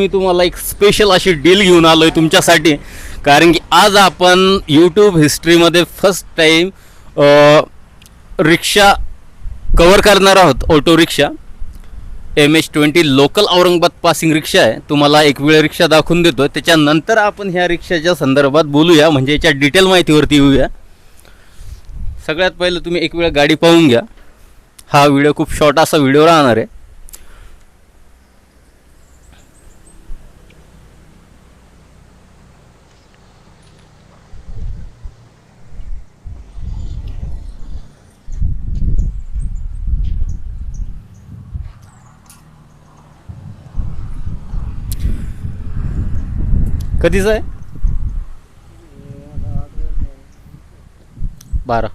मी तुम्हाला एक स्पेशल अशी डील घेऊन आलो आहे तुमच्यासाठी. कारण की आज आपण यूट्यूब हिस्ट्रीमध्ये फर्स्ट टाईम रिक्षा कवर करणार आहोत ऑटो रिक्षा M H twenty local Aurangabad passing रिक्षा आहे. तुम्हाला एक वेळ रिक्षा दाखवून देतो त्याच्यानंतर आपण ह्या रिक्षाच्या संदर्भात बोलूया. म्हणजे याच्या डिटेल माहितीवरती येऊया. सगळ्यात पहिलं तुम्ही एक वेळ गाडी पाहून घ्या. हा व्हिडिओ खूप शॉर्ट असा व्हिडिओ राहणार आहे. कधीच आहे? बारा.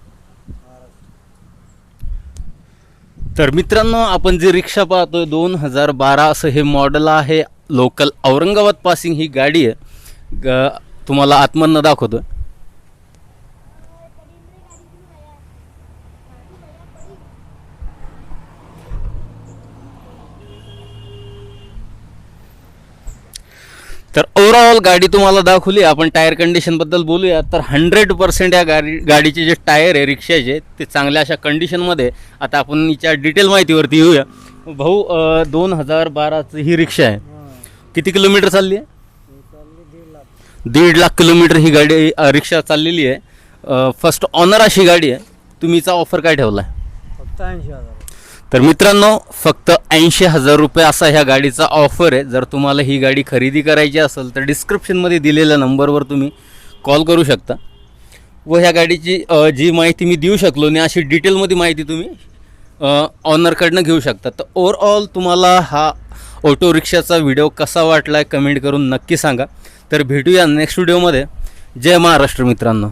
तर मित्रांनो आपण जी रिक्षा पाहतोय दोन हजार बारा असं हे मॉडेल आहे. लोकल औरंगाबाद पासिंग ही गाडी आहे. ग तुम्हाला आतमधनं दाखवतो तर ओव्हरऑल गाडी तुम्हाला दाखवली आपण टायर कंडिशनबद्दल बोलूया. तर हंड्रेड पर्सेंट या गाडी गाडीचे जे टायर आहे रिक्षाचे ते चांगल्या अशा कंडिशनमध्ये आता आपण हिच्या डिटेल माहितीवरती येऊया. भाऊ दोन हजार बाराची ही रिक्षा आहे. किती किलोमीटर चालली आहे? दीड लाख किलोमीटर ही गाडी रिक्षा चाललेली आहे. फर्स्ट ऑनर अशी गाडी आहे. तुम्हीचा ऑफर काय ठेवला आहे फक्त ऐंशी हजार. तर मित्रांनो फक्त ऐंशी हजार रुपये असा ह्या गाडीचा ऑफर आहे. जर तुम्हाला ही गाडी खरेदी करायची असेल तर डिस्क्रिप्शनमध्ये दिलेल्या नंबरवर तुम्ही कॉल करू शकता. व ह्या गाडीची जी माहिती मी देऊ शकलो नाही अशी डिटेलमध्ये माहिती तुम्ही ऑनरकडनं घेऊ शकता. तर ओवरऑल तुम्हाला हा ऑटो रिक्षाचा व्हिडिओ कसा वाटला आहे कमेंट करून नक्की सांगा. तर भेटूया नेक्स्ट व्हिडिओमध्ये जय महाराष्ट्र मित्रांनो.